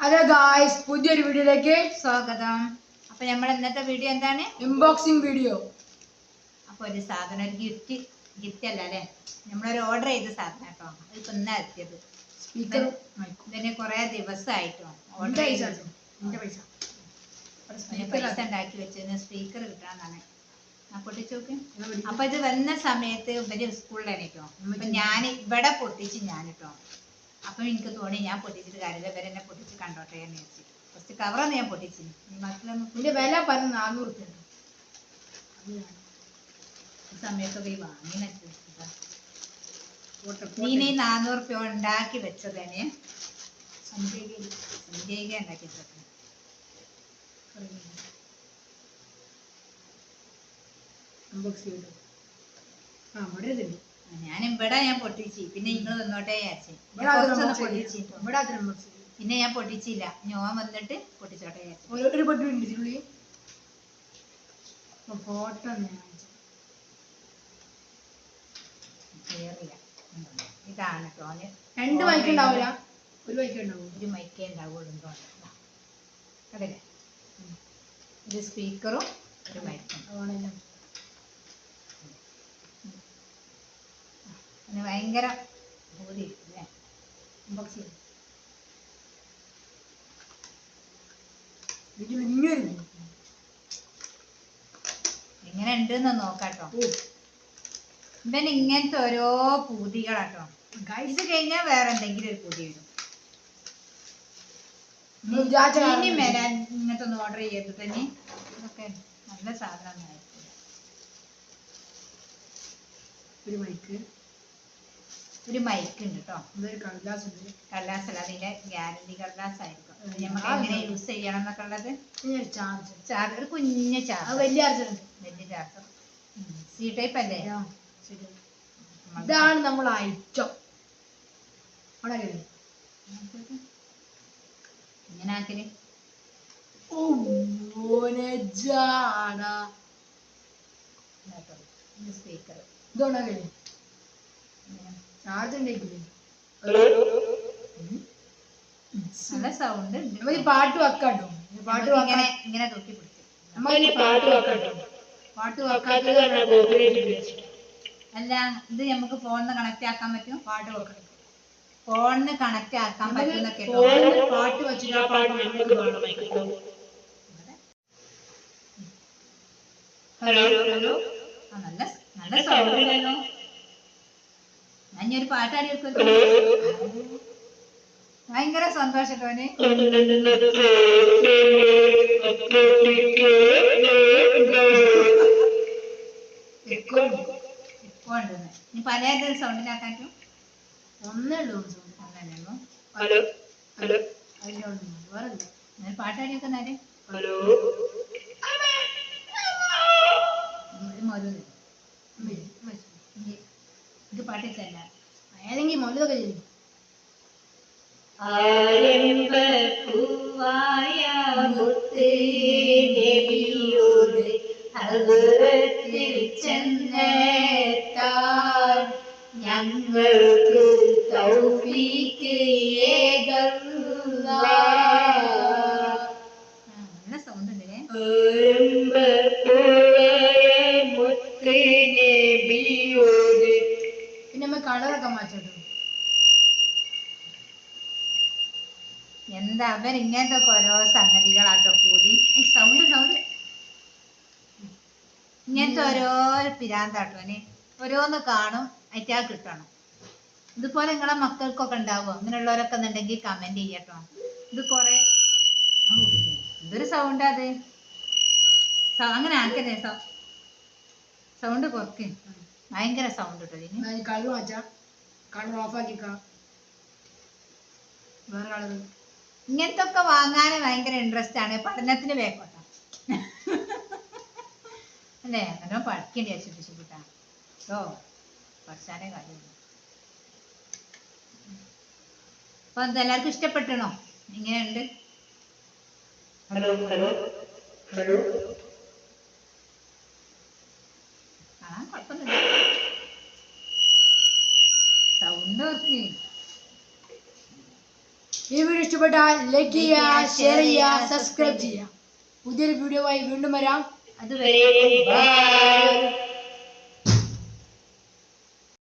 Hello guys പുതിയൊരു വീഡിയോയിലേക്ക് സ്വാഗതം. അപ്പൊ നമ്മൾ ഇന്നത്തെ വീഡിയോ എന്താണ്? ഇൻബോക്സിംഗ് വീഡിയോ അപ്പൊ ഒരു സാധനം ഒരു ഗിഫ്റ്റ് ഗിഫ്റ്റ് അല്ല അല്ലേ? നമ്മളൊരു ഓർഡർ ചെയ്ത സാധനം കേട്ടോ. അത് ഇന്നാ എത്തിയത്. സ്പീക്കർ ഇതിന് കുറെ ദിവസമായിട്ടോ ഓർഡർ പൈസ ഉണ്ടാക്കി വെച്ചതിന് സ്പീക്കർ കിട്ടാന്നാണ് അപ്പൊ ഇത് വന്ന സമയത്ത് ഇവർ സ്കൂളിലാണ് കേട്ടോ അപ്പൊ ഞാൻ ഇവിടെ പൊട്ടിച്ച് ഞാൻ കേട്ടോ അപ്പൊ എനിക്ക് തോന്നി ഞാൻ പൊട്ടിച്ചിട്ട് കാര്യമില്ല. വരെ എന്നെ പൊട്ടിച്ച് കണ്ടോട്ടെ എന്ന് വെച്ച് ഫസ്റ്റ് കവറാണ് ഞാൻ പൊട്ടിച്ചിന് ഇതിന്റെ വില പറഞ്ഞു നാനൂറ് റുപ്യ ഈ സമയത്തൊക്കെ ഈ വാങ്ങി നീനെ നാനൂറ് റുപ്യ ഉണ്ടാക്കി വെച്ചതന്നെ സഞ്ജയിക ഉണ്ടാക്കി വെച്ചത്. അൺബോക്സ് ചെയ്തു. ആ അവിടെ ഇതുണ്ട് ഞാൻ ഇവിടെ ഞാൻ പൊട്ടിച്ച്. പിന്നെ നിങ്ങൾ വന്നോട്ടെ വിചാരിച്ചു. കുറച്ചൊന്ന് പൊട്ടിച്ച് ഇവിടെ പിന്നെ ഞാൻ പൊട്ടിച്ചില്ല. ഞാൻ വന്നിട്ട് പൊട്ടിച്ചോട്ടെ ഒരു- പെട്ടി ഫോട്ടോ ഇതാണ് രണ്ട് മൈക്ക് ഉണ്ടാവില്ല ഒരു മൈക്ക് ഉണ്ടാവും. ഒരു മൈക്കേ ഉണ്ടാവുള്ളൂ അതല്ലേ ഒരു സ്പീക്കറും ഒരു മൈക്കും അതിന് ഭയങ്കര ബോധി അല്ലേ? അൺബോക്സ് ചെയ്തു ഇത് വലിയൊരു എങ്ങനെ ഉണ്ടെന്ന് നോക്കാട്ടോ. ഇവൻ ഇങ്ങനത്തെ ഓരോ പൂതികളാട്ടോ. ഇത് കഴിഞ്ഞാൽ വേറെ എന്തെങ്കിലും ഒരു പൂതി വരും. ഇനി വരാൻ ഇങ്ങനത്തെ ഒന്ന് ഓർഡർ ചെയ്യരുത് തന്നെ. ഇതൊക്കെ നല്ല സാധനം ഒരു ബൈക്ക് ഒരു മൈക്ക് ഉണ്ട് കേട്ടോ കടലാസ് ഉണ്ട് കടലാസല്ല അതിന്റെ ഗ്യാരണ്ടി കടലാസ് ആയിരിക്കും. നമുക്ക് എങ്ങനെ. യൂസ് ചെയ്യണം എന്നൊക്കെ ഉള്ളത്? ചാർജ് ചാർജർ ഒരു കുഞ്ഞ ചാർജ് വലിയ ചാർജർ വലിയ ചാർജർ സി ടൈപ്പ് അല്ലേ? ഇതാണ് നമ്മൾ ഐറ്റം. ഇങ്ങനെ ആക്കൽ. സ്പീക്കർ ഇതുകൊണ്ടാ കഴിയും ചാർജ് ഉണ്ടായിക്കില്ലേ നല്ല സൗണ്ട് നമുക്ക് പാട്ട് വെക്കാട്ടോ. ഈ പാട്ട് ഇങ്ങനെ ഇങ്ങനെ തൊട്ടി നമുക്ക് ഈ പാട്ട് വെക്കാട്ടോ. പാട്ട് വെക്കാത്തത് അല്ല ഇത് നമുക്ക് ഫോണിന് കണക്ട് ആക്കാൻ പറ്റും പാട്ട് വെക്കണം ഫോണിന് കണക്ട് ആക്കാൻ പറ്റുന്ന കേട്ടോ പാട്ട് വെച്ചിട്ട് ഹലോ ഹലോ ആ, നല്ല നല്ല സൗണ്ട് ഇനി ഒരു പാട്ടാടി എടുക്കും ഭയങ്കര സന്തോഷത്തോന് ഇനി പല സൗണ്ടിലാക്കാൻ പറ്റും ഒന്നേ ഉള്ളൂ അങ്ങനെയുള്ളൂ അതിന്റെ ഉള്ളൂ. വേറെ ഞാൻ പാട്ടാടി വെക്കുന്നാൽ ഹലോ. ഇത് പാട്ട് വെച്ചല്ല ഏതെങ്കിലും മൊല്ലതൊക്കെ ചെയ്യും. മുത്ത് ചെന്നെത്താൻ ഞങ്ങൾക്ക് തൗഫീക്ക് ഉണ്ടല്ലേ പിന്നെ നമ്മൾ കളറൊക്കെ മാറ്റട്ടോ എന്താ അവൻ ഇങ്ങനത്തെ ഓരോ സംഗതികളാട്ടോ പൂതി. സൗണ്ട് സൗണ്ട് ഇങ്ങനത്തെ ഓരോ പിരാന്താട്ടോ അവന് ഓരോന്ന് കാണും അയറ്റാ കിട്ടണം. ഇതുപോലെ നിങ്ങളെ മക്കൾക്കൊക്കെ ഉണ്ടാവുമോ? അങ്ങനെയുള്ളവരൊക്കെ എന്നുണ്ടെങ്കിൽ കമന്റ് ചെയ്യട്ടോ. ഇത് കൊറേ എന്തൊരു സൗണ്ട് അത്. അങ്ങനെ ആക്കല്ലേ സൗണ്ട് കുറയ്ക്ക്. ഭയങ്കര സൗണ്ട് കേട്ടോ ഇതിന്? ഞാൻ കളർ മാറ്റാം. കളർ ഓഫ് ആക്കിക്കാം. വേറെ കളർ ഇങ്ങനത്തെ ഒക്കെ വാങ്ങാൻ ഭയങ്കര ഇൻട്രസ്റ്റ് ആണ്. പഠനത്തിന് വേക്കോട്ട അല്ലേ? അങ്ങനെ പഠിക്കേണ്ടി വെച്ചിട്ട് കൂട്ടാ ഓ പഠിച്ചാലേ കാര്യമുള്ളൂ. അപ്പൊ എന്താ ഹലോ ഇഷ്ടപ്പെട്ടണോ? ഇങ്ങനെയുണ്ട്? കാണാൻ കുഴപ്പമൊന്നുമില്ല. ഓർക്ക് ഈ വീഡിയോ ഇഷ്ടപ്പെട്ടാൽ ലൈക്ക് ചെയ്യുക ഷെയർ ചെയ്യുക സബ്സ്ക്രൈബ് ചെയ്യുക. പുതിയൊരു വീഡിയോ ആയി വീണ്ടും വരാം. അതുവരെ ബൈ